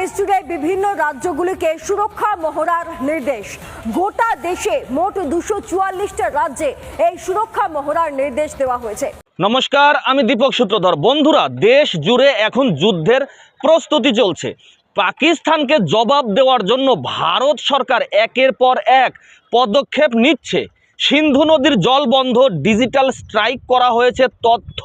দেশ জুড়ে বিভিন্ন রাজ্যগুলিকে সুরক্ষা মহড়ার নির্দেশ। গোটা দেশে মোট দুশো চুয়াল্লিশটা রাজ্যে এই সুরক্ষা মহড়ার নির্দেশ দেওয়া হয়েছে। নমস্কার, আমি দীপক সূত্রধর। বন্ধুরা, দেশ জুড়ে এখন যুদ্ধের প্রস্তুতি চলছে। পাকিস্তানকে জবাব দেওয়ার জন্য ভারত সরকার একের পর এক পদক্ষেপ নিচ্ছে। সিন্ধু নদীর জল বন্ধ, ডিজিটাল স্ট্রাইক করা হয়েছে, তথ্য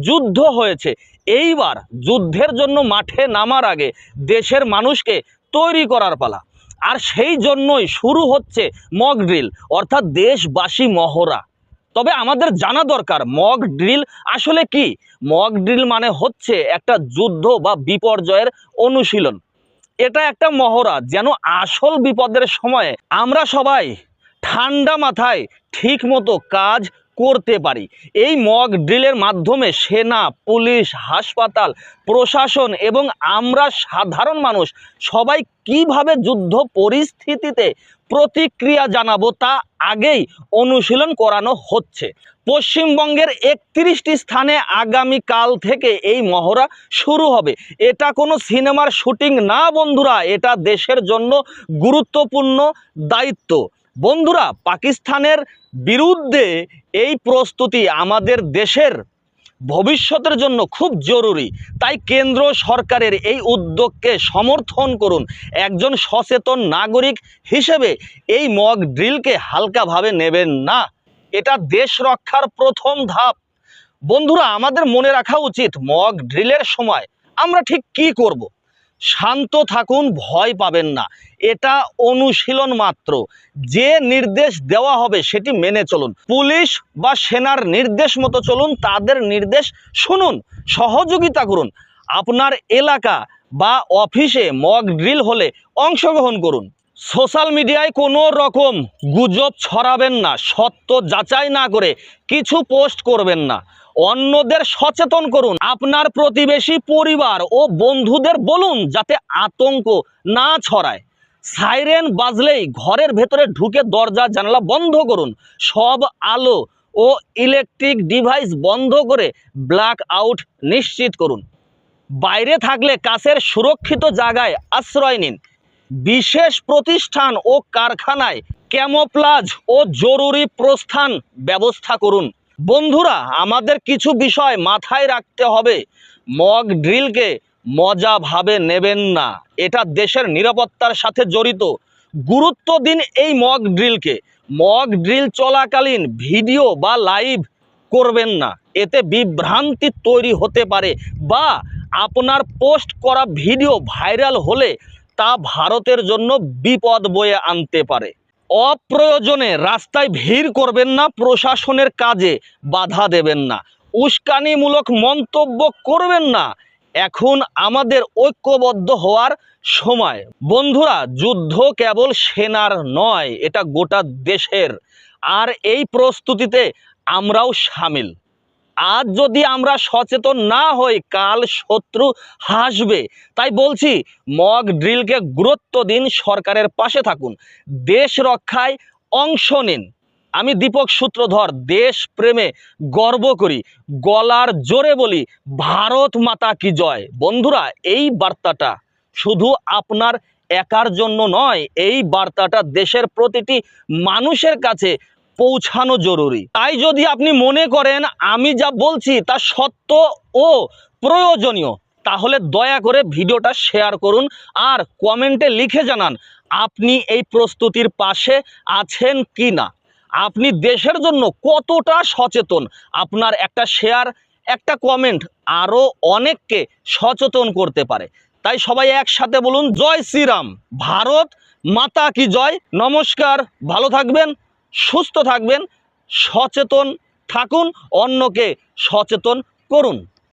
যুদ্ধ হয়েছে। এইবার যুদ্ধের জন্য মাঠে নামার আগে দেশের মানুষকে তৈরি করার পালা। আর সেই জন্যই শুরু হচ্ছে মক ড্রিল, অর্থাৎ দেশবাসী মহড়া। তবে আমাদের জানা দরকার মক ড্রিল আসলে কি? মক ড্রিল মানে হচ্ছে একটা যুদ্ধ বা বিপর্যয়ের অনুশীলন। এটা একটা মহড়া যেন আসল বিপদের সময়ে আমরা সবাই ঠান্ডা মাথায় ঠিক মতো কাজ করতে পারি। এই মক ড্রিলের মাধ্যমে সেনা, পুলিশ, হাসপাতাল, প্রশাসন এবং আমরা সাধারণ মানুষ সবাই কীভাবে যুদ্ধ পরিস্থিতিতে প্রতিক্রিয়া জানাব তা আগেই অনুশীলন করানো হচ্ছে। পশ্চিমবঙ্গের একত্রিশটি স্থানে আগামী কাল থেকে এই মহড়া শুরু হবে। এটা কোনো সিনেমার শুটিং না বন্ধুরা, এটা দেশের জন্য গুরুত্বপূর্ণ দায়িত্ব। বন্ধুরা, পাকিস্তানের বিরুদ্ধে এই প্রস্তুতি আমাদের দেশের ভবিষ্যতের জন্য খুব জরুরি। তাই কেন্দ্র সরকারের এই উদ্যোগকে সমর্থন করুন। একজন সচেতন নাগরিক হিসেবে এই মক ড্রিলকে হালকাভাবে নেবেন না। এটা দেশ রক্ষার প্রথম ধাপ। বন্ধুরা, আমাদের মনে রাখা উচিত মক ড্রিলের সময় আমরা ঠিক কি করব। শান্ত থাকুন, ভয় পাবেন না। এটা অনুশীলন মাত্র। যে নির্দেশ দেওয়া হবে সেটি মেনে চলুন। পুলিশ বা সেনার নির্দেশ মতো চলুন, তাদের নির্দেশ শুনুন, সহযোগিতা করুন। আপনার এলাকা বা অফিসে মক ড্রিল হলে অংশগ্রহণ করুন। সোশ্যাল মিডিয়ায় কোনো রকম গুজব ছড়াবেন না, সত্য যাচাই না করে কিছু পোস্ট করবেন না। অন্যদের সচেতন করুন। আপনার প্রতিবেশী পরিবার ও বন্ধুদের বলুন যাতে আতঙ্ক না ছড়ায়। সাইরেন বাজলেই ঘরের ভেতরে ঢুকে দরজা, জানালা বন্ধ করুন। সব আলো ও ইলেকট্রিক ডিভাইস বন্ধ করে ব্ল্যাক আউট নিশ্চিত করুন। বাইরে থাকলে কাছের সুরক্ষিত জায়গায় আশ্রয় নিন। বিশেষ প্রতিষ্ঠান ও কারখানায় ক্যামোপ্লাজ ও জরুরি প্রস্থান ব্যবস্থা করুন। বন্ধুরা, আমাদের কিছু বিষয় মাথায় রাখতে হবে। মক ড্রিলকে মজা ভাবে নেবেন না। এটা দেশের নিরাপত্তার সাথে জড়িত। গুরুত্ব দিন এই মক ড্রিলকে। মক ড্রিল চলাকালীন ভিডিও বা লাইভ করবেন না। এতে বিভ্রান্তি তৈরি হতে পারে বা আপনার পোস্ট করা ভিডিও ভাইরাল হলে তা ভারতের জন্য বিপদ বয়ে আনতে পারে। অপ্রয়োজনে রাস্তায় ভিড় করবেন না, প্রশাসনের কাজে বাধা দেবেন না। উস্কানিমূলক মন্তব্য করবেন না। এখন আমাদের ঐক্যবদ্ধ হওয়ার সময়। বন্ধুরা, যুদ্ধ কেবল সেনার নয়, এটা গোটা দেশের। আর এই প্রস্তুতিতে আমরাও সামিল। আজ যদি আমরা সচেতন না হই, কাল শত্রু হাসবে। তাই বলছি, মগ ড্রিলকে গুরুত্ব দিন, সরকারের পাশে থাকুন। দেশ রক্ষায় অংশ নিন। আমি দীপক সূত্রধর, দেশ প্রেমে গর্ব করি। গলার জোরে বলি, ভারত মাতা কি জয়? বন্ধুরা, এই বার্তাটা শুধু আপনার একার জন্য নয়, এই বার্তাটা দেশের প্রতিটি মানুষের কাছে পৌঁছানো জরুরি। তাই যদি আপনি মনে করেন আমি যা বলছি তা সত্য ও প্রয়োজনীয়, তাহলে দয়া করে ভিডিওটা শেয়ার করুন আর কমেন্টে লিখে জানান, আপনি এই প্রস্তুতির পাশে আছেন কি না আপনি দেশের জন্য কতটা সচেতন? আপনার একটা শেয়ার, একটা কমেন্ট আরও অনেককে সচেতন করতে পারে। তাই সবাই একসাথে বলুন, জয় শ্রীরাম। ভারত মাতা কি জয়। নমস্কার, ভালো থাকবেন। সুস্থ থাকবেন সচেতন থাকুন অন্যকে সচেতন করুন।